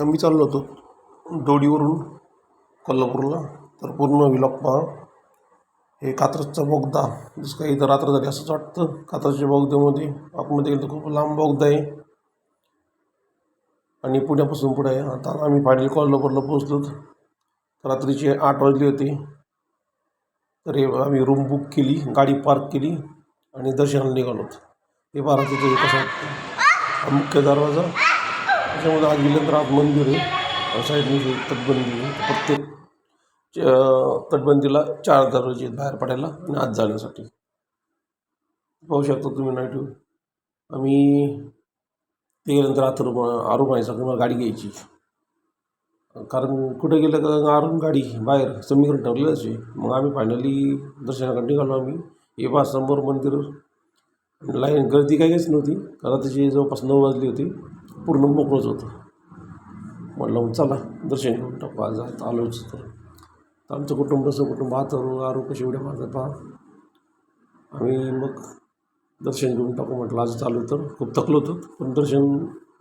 आम्ही चाललो होतो दोडीवरून कोल्हापूरला. तर पूर्ण विलॉग पहा हे कात्रजचा बोगदा. जसं काही इथं रात्र झाली असंच वाटतं. कात्रजच्या बोगद्यामध्ये आतमध्ये गेलं तर खूप लांब बोगदा आहे. आणि पुण्यापासून पुढे आहे. आता आम्ही फायनली कोल्हापूरला पोहोचलो. रात्रीचे आठ वाजले होते. तर हे आम्ही रूम बुक केली गाडी पार्क केली आणि दर्शनाला निघालो. हे बारा तिथे कसं वाटतं. हा मुख्य दरवाजा. त्याच्यामध्ये आज गेल्यानंतर आज मंदिर आहे. साईडने तटबंदी आहे. प्रत्येक च- तटबंदीला चार दरवाजे आहेत बाहेर पडायला आणि आत जाण्यासाठी. पाहू शकता तुम्ही नाईट व्ह्यू आम्ही ते गेल्यानंतर आहे आरुमाईचा मला गाडी घ्यायची. कारण कुठे गेलं तर आरून गाडी बाहेर समीकरण ठरलेलं असे मग आम्ही फायनली दर्शनाकडे निघालो आम्ही. हे पहा समोर मंदिर. लाईन गर्दी काही काहीच नव्हती. कारण त्याची जवळपास नऊ वाजली होती. पूर्ण मोकळंच होतं. म्हटलं चला दर्शन घेऊन टाकू आज आता आलोच तर. आमचं कुटुंब असं कुटुंब आतरू आरू कशी एवढ्या माझं पहा. आम्ही मग दर्शन घेऊन टाकू म्हटलं आज चालू तर खूप थकलो होतो पण दर्शन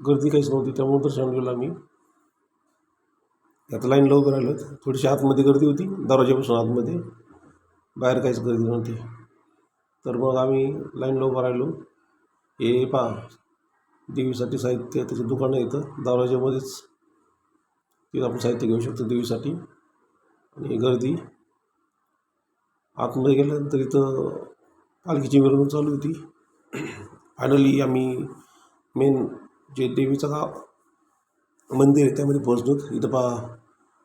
गर्दी काहीच नव्हती त्यामुळे दर्शन गेलो आम्ही. आता लाईन लवकर राहिलो थोडीशी आतमध्ये गर्दी होती दरवाजापासून आतमध्ये. बाहेर काहीच गर्दी नव्हती. तर मग आम्ही लाईन लवकर राहिलो. हे पहा देवीसाठी साहित्य त्याचं दुकानं येतं दरवाज्यामध्येच तिथं आपण साहित्य घेऊ शकतो देवीसाठी. आणि गर्दी. आतमध्ये गेल्यानंतर इथं पालखीची मिरवणूक चालू होती. फायनली आम्ही मेन जे देवीचं गाव मंदिर आहे त्यामध्ये पोहोचलो. इथं पा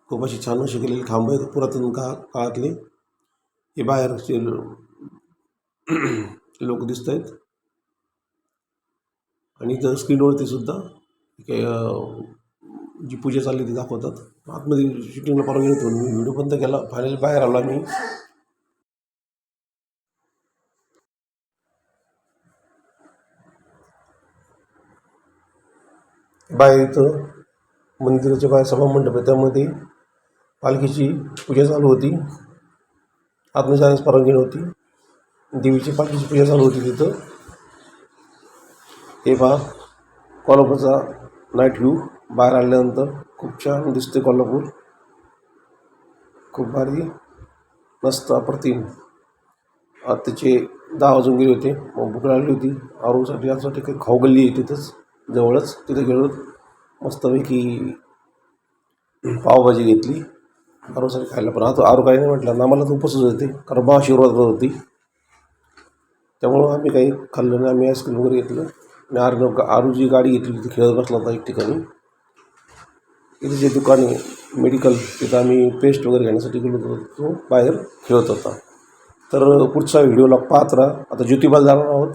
खूप अशी छान अशी केलेले खांब आहेत पुरातन का काळातले. हे बाहेरचे लोक दिसत आहेत आणि इथं स्क्रीनवरती सुद्धा काय जी पूजा चालली ती दाखवतात. आतमध्ये शूटिंगला परवानगी नव्हती म्हणून मी व्हिडिओ बंद केला फायनली बाहेर आलो आम्ही. बाहेर इथं मंदिराच्या बाहेर सभामंडप आहे. त्यामध्ये पालखीची पूजा चालू होती. आत्मजाण्यास परवानगी नव्हती. देवीची पालखीची पूजा चालू होती तिथं. हे पहा कोल्हापूरचा नाईट व्ह्यू बाहेर आल्यानंतर खूप छान दिसते कोल्हापूर. खूप भारी मस्त अप्रतिम. आत्ताचे दहा वाजून गेले होते. मग भूक लागली होती. आरोसाठी यासाठी काही खाऊ गल्ली आहे तिथंच जवळच तिथे गेलो. मस्तपैकी पावभाजी घेतली. आरोसाठी खायला पण. आता आरो काही नाही म्हटलं. आम्हाला तर उपसच होते. कारण महाशिवरात्र होती. त्यामुळं आम्ही काही खाल्लं नाही. आम्ही आईस्क्रीम वगैरे घेतलं. आणि आरू आरू जी गाडी घेतली तिथे खेळत बसला होता एक ठिकाणी. इथे जे दुकान आहे मेडिकल तिथं आम्ही पेस्ट वगैरे घेण्यासाठी गेलो होतो तो बाहेर खेळत होता. तर पुढचा व्हिडिओला पाहत राहा. आता ज्योतिबाला जाणार आहोत.